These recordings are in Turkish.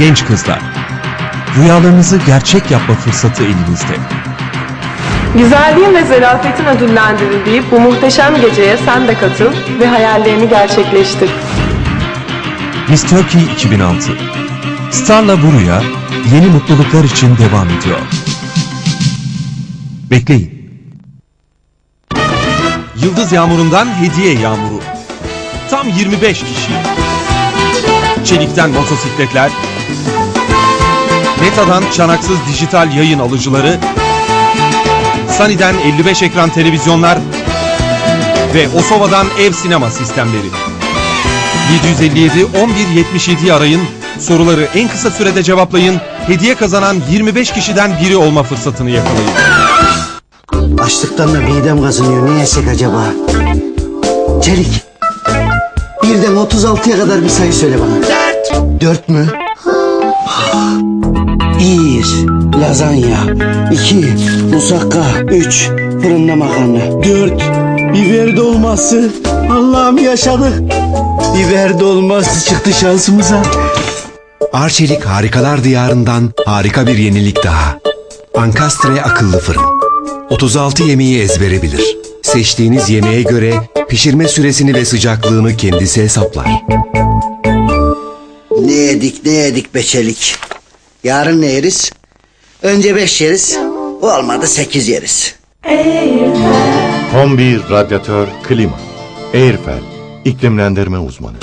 genç kızlar. Rüyalarınızı gerçek yapma fırsatı elinizde. Güzelliğin ve zarafetin ödüllendirildiği bu muhteşem geceye sen de katıl ve hayallerini gerçekleştir. Miss Turkey 2006 Starla bu rüya yeni mutluluklar için devam ediyor. Bekleyin. Yıldız Yağmuru'ndan hediye yağmuru. Tam 25 kişi. Çelik'ten motosikletler, Meta'dan çanaksız dijital yayın alıcıları, Sany'den 55 ekran televizyonlar ve Osova'dan ev sinema sistemleri. 757 1177 arayın, soruları en kısa sürede cevaplayın, hediye kazanan 25 kişiden biri olma fırsatını yakalayın. Açlıktan da midem kazınıyor. Ne yesek acaba? Çelik. Birden 36'ya kadar bir sayı söyle bana. Dört. Dört mü? Bir. Lazanya. iki Musakka. Üç. Fırında makarna. Dört. Biber dolması. Allah'ım yaşadık. Biber dolması çıktı şansımıza. Arçelik Harikalar Diyarı'ndan harika bir yenilik daha. Ankastre akıllı fırın. 36 yemeği ezbere bilir. Seçtiğiniz yemeğe göre pişirme süresini ve sıcaklığını kendisi hesaplar. Yedik ne yedik be Çelik. Yarın ne yeriz? Önce beş yeriz. Olmadı sekiz yeriz. Kombi radyatör klima. Airfel iklimlendirme uzmanı.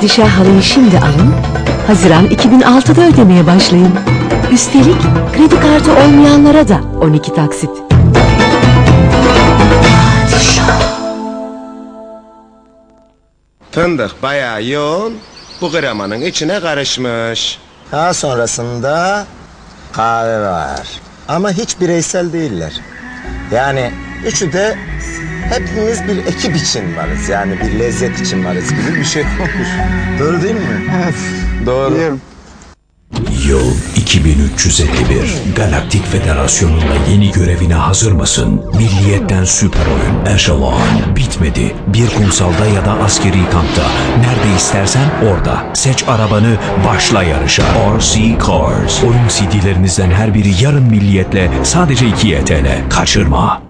Padişah halıyı şimdi alın, Haziran 2006'da ödemeye başlayın. Üstelik kredi kartı olmayanlara da 12 taksit. Fındık bayağı yoğun. Bu kremanın içine karışmış. Daha sonrasında kahve var. Ama hiç bireysel değiller. Yani üçü de hepimiz bir ekip için varız. Yani bir lezzet için varız gibi bir şey olmuş. Doğru değil mi? Evet. Doğru. Yıl 2351. Galaktik Federasyonu'nda yeni görevine hazır mısın? Milliyetten süper oyun Echelon. Bitmedi. Bir kumsalda ya da askeri kampta. Nerede istersen orada. Seç arabanı, başla yarışa. RC Cars. Oyun CD'lerinizden her biri yarın milliyetle sadece 2 TL. Kaçırma.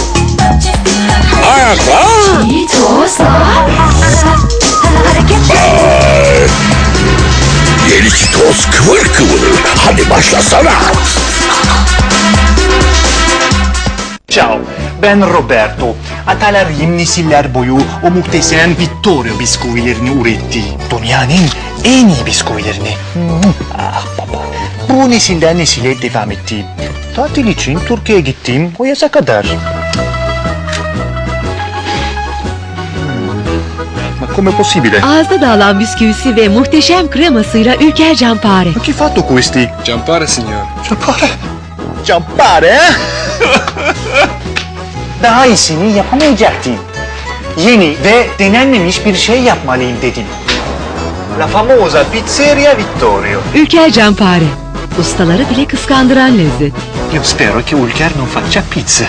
Ayaklar. Cheetos'lar Hareketlen Yeni toz kıvır kıvır. Hadi başlasana. Ciao, ben Roberto. Atalar yeni nesiller boyu o muhteşem Vittorio bisküvilerini üretti. Dünyanın en iyi bisküvilerini. Hmm, Ah baba. Bu nesilden nesile devam etti. Tatil için Türkiye'ye gittim o yaza kadar. Come possibile? Ağızda dağılan bisküvisi ve muhteşem kremasıyla Ülker Campare. Chi ha fatto questi? Giampare, signor. Giampare? Giampare, eh? Daha iyisini yapamayacaktım. Yeni ve denenmemiş bir şey yapmalıyım dedim. La famosa pizzeria Vittorio. Ülker Campare. Ustaları bile kıskandıran lezzet. Io spero che Ulker non faccia pizza.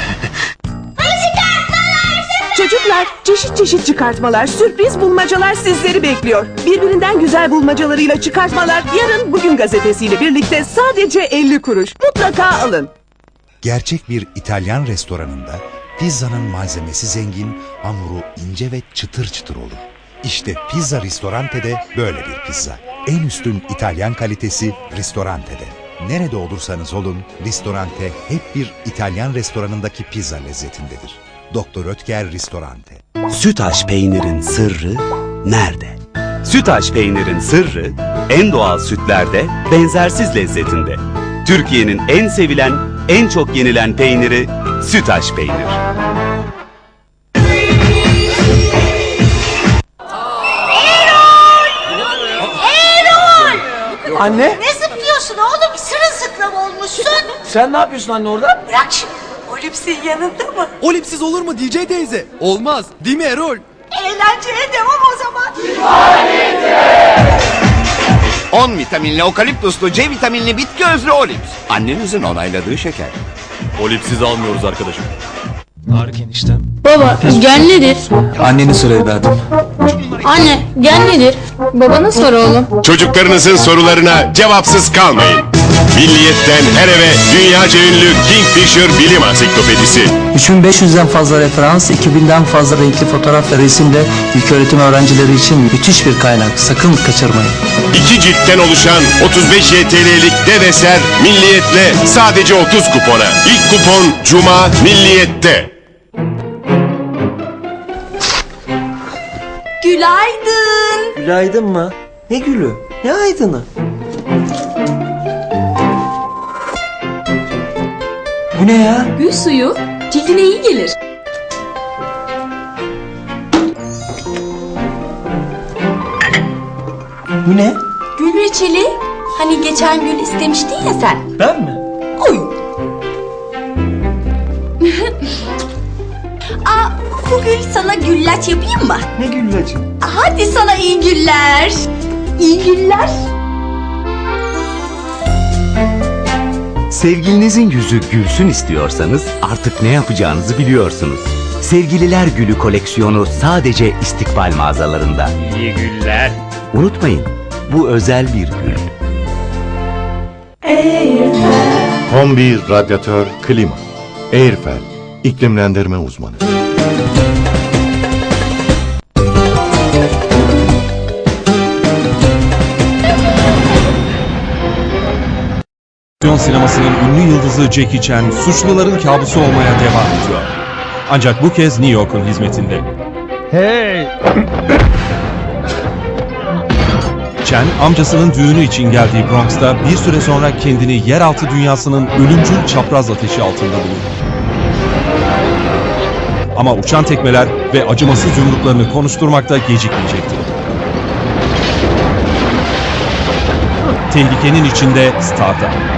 Çocuklar, çeşit çeşit çıkartmalar, sürpriz bulmacalar sizleri bekliyor. Birbirinden güzel bulmacalarıyla çıkartmalar yarın bugün gazetesiyle birlikte sadece 50 kuruş. Mutlaka alın. Gerçek bir İtalyan restoranında pizzanın malzemesi zengin, hamuru ince ve çıtır çıtır olur. İşte Pizza Ristorante'de böyle bir pizza. En üstün İtalyan kalitesi Ristorante'de. Nerede olursanız olun, Ristorante hep bir İtalyan restoranındaki pizza lezzetindedir. Doktor Ötker Ristorante. Sütaş peynirin sırrı nerede? Sütaş peynirin sırrı en doğal sütlerde, benzersiz lezzetinde. Türkiye'nin en sevilen, en çok yenilen peyniri Sütaş peynir. Anne Ne zıplıyorsun oğlum? Sırılsıklam olmuşsun. sen ne yapıyorsun anne orada? Bırak şimdi. Olipsin yanında mı? Olipsiz olur mu DJ teyze? Olmaz. Değil mi Erol? Eğlenceye devam o zaman. 10 vitaminli okaliptuslu C vitaminli bitki özlü olips. Annenizin onayladığı şeker. Olipsiz almıyoruz arkadaşım. Tarık eniştem. Baba gen nedir? Anneni sor evladım. Anne gen nedir? Babana sor oğlum. Çocuklarınızın sorularına cevapsız kalmayın. Milliyetten her eve dünyaca ünlü Kingfisher bilim ansiklopedisi. 3500'den fazla referans, 2000'den fazla renkli fotoğraf ve resimle ilköğretim öğrencileri için müthiş bir kaynak. Sakın kaçırmayın. İki ciltten oluşan 35 YTL'lik dev eser Milliyet'le sadece 30 kupona. İlk kupon Cuma Milliyet'te. Günaydın. Günaydın mı? Ne gülü? Ne aydını? Bu ne ya? Gül suyu cildine iyi gelir. Bu ne? Gül reçeli. Hani geçen gün istemiştin ya sen. Ben mi? Oy. Aa, bugün sana güllaç yapayım mı? Ne güllacı? Hadi sana iyi güller. İyi güller. Sevgilinizin yüzü gülsün istiyorsanız artık ne yapacağınızı biliyorsunuz. Sevgililer Gülü koleksiyonu sadece istikbal mağazalarında. İyi güller. Unutmayın, bu özel bir gül. Kombi, radyatör, klima. Airfel, iklimlendirme uzmanı. Aksiyon sinemasının ünlü yıldızı Jackie Chan suçluların kabusu olmaya devam ediyor. Ancak bu kez New York'un hizmetinde. Hey! Chan amcasının düğünü için geldiği Bronx'ta bir süre sonra kendini yeraltı dünyasının ölümcül çapraz ateşi altında bulur. Ama uçan tekmeler ve acımasız yumruklarını konuşturmakta gecikmeyecektir. Tehlikenin içinde Star'da.